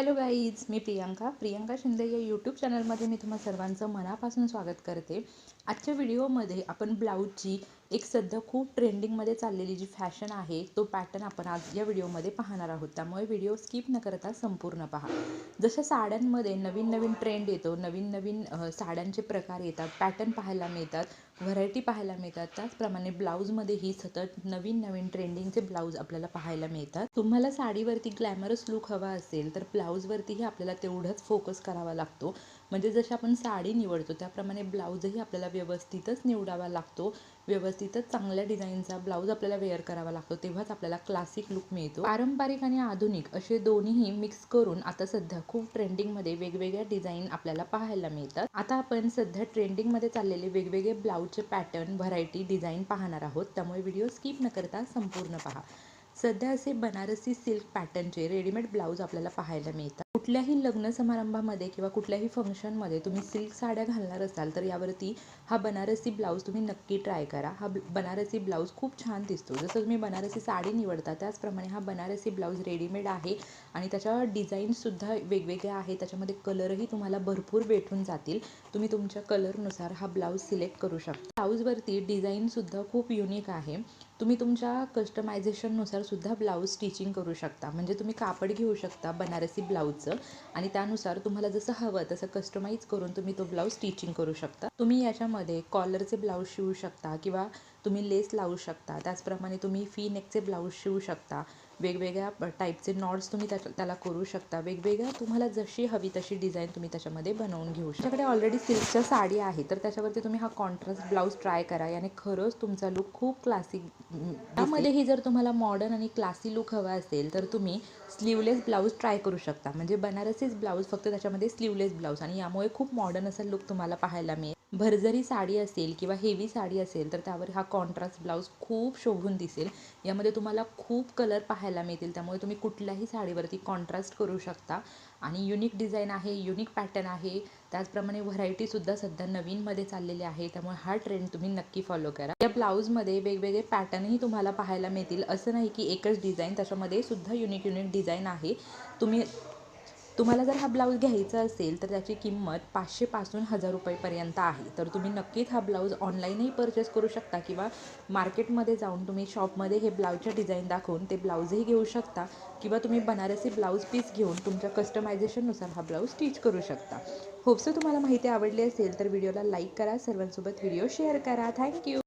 Hello guys मी प्रियांका. प्रियांका शिंदे या YouTube चॅनलमध्ये मी तुम्हा सर्वांचं मनापासून स्वागत करते. आजच्या व्हिडिओमध्ये आपण ब्लाऊजची एक सध्या खूप ट्रेंडिंगमध्ये चाललेली जी फॅशन आहे तो पॅटर्न आपण आज या व्हिडिओमध्ये पाहणार आहोत. त्यामुळे व्हिडिओ स्किप न करता संपूर्ण पहा. जशा साड्यांमध्ये नवीन नवीन ट्रेंड येतो नवीन नवीन साड्यांचे प्रकार येतात पॅटर्न पाहायला मिळतात व्हरायटी पाहायला मिळतात. त्याचप्रमाणे ब्लाऊजमध्येही सतत नवीन नवीन ट्रेंडिंगचे ब्लाऊज आपल्याला पाहायला मिळतात. तुम्हाला साडीवरती ग्लॅमरस लुक हवा असेल तर ब्लाऊजवरतीही आपल्याला तेवढंच फोकस करावा लागतो. म्हणजे जशी आपण साडी निवडतो त्याप्रमाणे ब्लाऊजही आपल्याला व्यवस्थितच निवडावा लागतो. व्यवस्थितच चांगल्या डिझाईनचा ब्लाऊज आपल्याला वेअर करावा लागतो तेव्हाच आपल्याला क्लासिक लुक मिळतो. पारंपरिक आणि आधुनिक असे दोन्हीही मिक्स करून आता सध्या खूप ट्रेंडिंगमध्ये वेगवेगळ्या डिझाईन आपल्याला पाहायला मिळतात. आता आपण सध्या ट्रेंडिंगमध्ये चाललेले वेगवेगळे ब्लाऊजचे पॅटर्न व्हरायटी डिझाईन पाहणार आहोत. त्यामुळे व्हिडिओ स्किप न करता संपूर्ण पहा. सध्या असे बनारसी सिल्क पॅटर्नचे रेडीमेड ब्लाऊज आपल्याला पाहायला मिळतात. कुठल्याही लग्न समारंभामध्ये किंवा कुठल्याही फंक्शनमध्ये तुम्ही सिल्क साड्या घालणार असाल तर यावरती हा बनारसी ब्लाऊज तुम्ही नक्की ट्राय करा. हा बनारसी ब्लाऊज खूप छान दिसतो. जसं तुम्ही बनारसी साडी निवडता त्याचप्रमाणे हा बनारसी ब्लाऊज रेडीमेड आहे आणि त्याच्या डिझाईनसुद्धा वेगवेगळ्या आहे त्याच्यामध्ये कलरही तुम्हाला भरपूर भेटून जातील. तुम्ही तुमच्या कलरनुसार हा ब्लाऊज सिलेक्ट करू शकता. ब्लाऊजवरती डिझाईनसुद्धा खूप युनिक आहे. तुम्ही तुमच्या कस्टमायझेशननुसार सुद्धा ब्लाऊज स्टिचिंग करू शकता. म्हणजे तुम्ही कापड घेऊ शकता बनारसी ब्लाऊजचं आणि त्यानुसार तुम्हाला जसं हवं तसं कस्टमाइज करून तुम्ही तो ब्लाऊज स्टिचिंग करू शकता. तुम्ही याच्यामध्ये कॉलरचे ब्लाऊज शिवू शकता किंवा तुम्ही लेस लावू शकता. त्याचप्रमाणे तुम्ही फी नेकचे ब्लाऊज शिवू शकता. वेगवेगळ्या टाईपचे नॉट्स तुम्ही त्या त्याला करू शकता. वेगवेगळ्या तुम्हाला जशी हवी तशी डिझाईन तुम्ही त्याच्यामध्ये बनवून घेऊ शकता. त्याच्याकडे ऑलरेडी सिल्कच्या साडी आहे तर त्याच्यावरती तुम्ही हा कॉन्ट्रास्ट ब्लाऊज ट्राय करा. याने खरंच तुमचा लुक खूप क्लासिक त्यामध्येही जर तुम्हाला मॉडर्न आणि क्लासी लुक हवा असेल तर तुम्ही स्लीवलेस ब्लाऊज ट्राय करू शकता. म्हणजे बनारसीच ब्लाऊज फक्त त्याच्यामध्ये स्लीवलेस ब्लाऊज आणि यामुळे खूप मॉडर्न असा लुक तुम्हाला पाहायला मिळेल. भरजरी साडी असेल किंवा हेवी साडी असेल तर त्यावर हा कॉन्ट्रास्ट ब्लाऊज खूप शोभून दिसेल. यामध्ये तुम्हाला खूप कलर पाहायला पाहायला मिळतील. त्यामुळे तुम्ही कुठल्याही साडीवरती कॉन्ट्रास्ट करू शकता. आणि युनिक डिझाईन आहे युनिक पॅटर्न आहे. त्याचप्रमाणे व्हरायटीसुद्धा सध्या नवीनमध्ये चाललेली आहे. त्यामुळे हा ट्रेंड तुम्ही नक्की फॉलो करा. या ब्लाऊजमध्ये वेगवेगळे पॅटर्नही तुम्हाला पाहायला मिळतील. असं नाही की एकच डिझाईन त्याच्यामध्ये सुद्धा युनिक युनिक डिझाईन आहे. तुम्ही तुम्हाला जर हा ब्लाऊज घ्यायचा असेल तर त्याची किंमत पाचशेपासून हजार रुपयेपर्यंत आहे. तर तुम्ही नक्कीच हा ब्लाऊज ऑनलाईनही परचेस करू शकता किंवा मार्केटमध्ये जाऊन तुम्ही शॉपमध्ये हे ब्लाऊजच्या डिझाईन दाखवून ते ब्लाऊजही घेऊ शकता किंवा तुम्ही बनारसी ब्लाऊज पीस घेऊन तुमच्या कस्टमायझेशननुसार हा ब्लाऊज स्टिच करू शकता. होपसो तुम्हाला माहिती आवडली असेल तर व्हिडिओला लाईक करा सर्वांसोबत व्हिडिओ शेअर करा. थँक्यू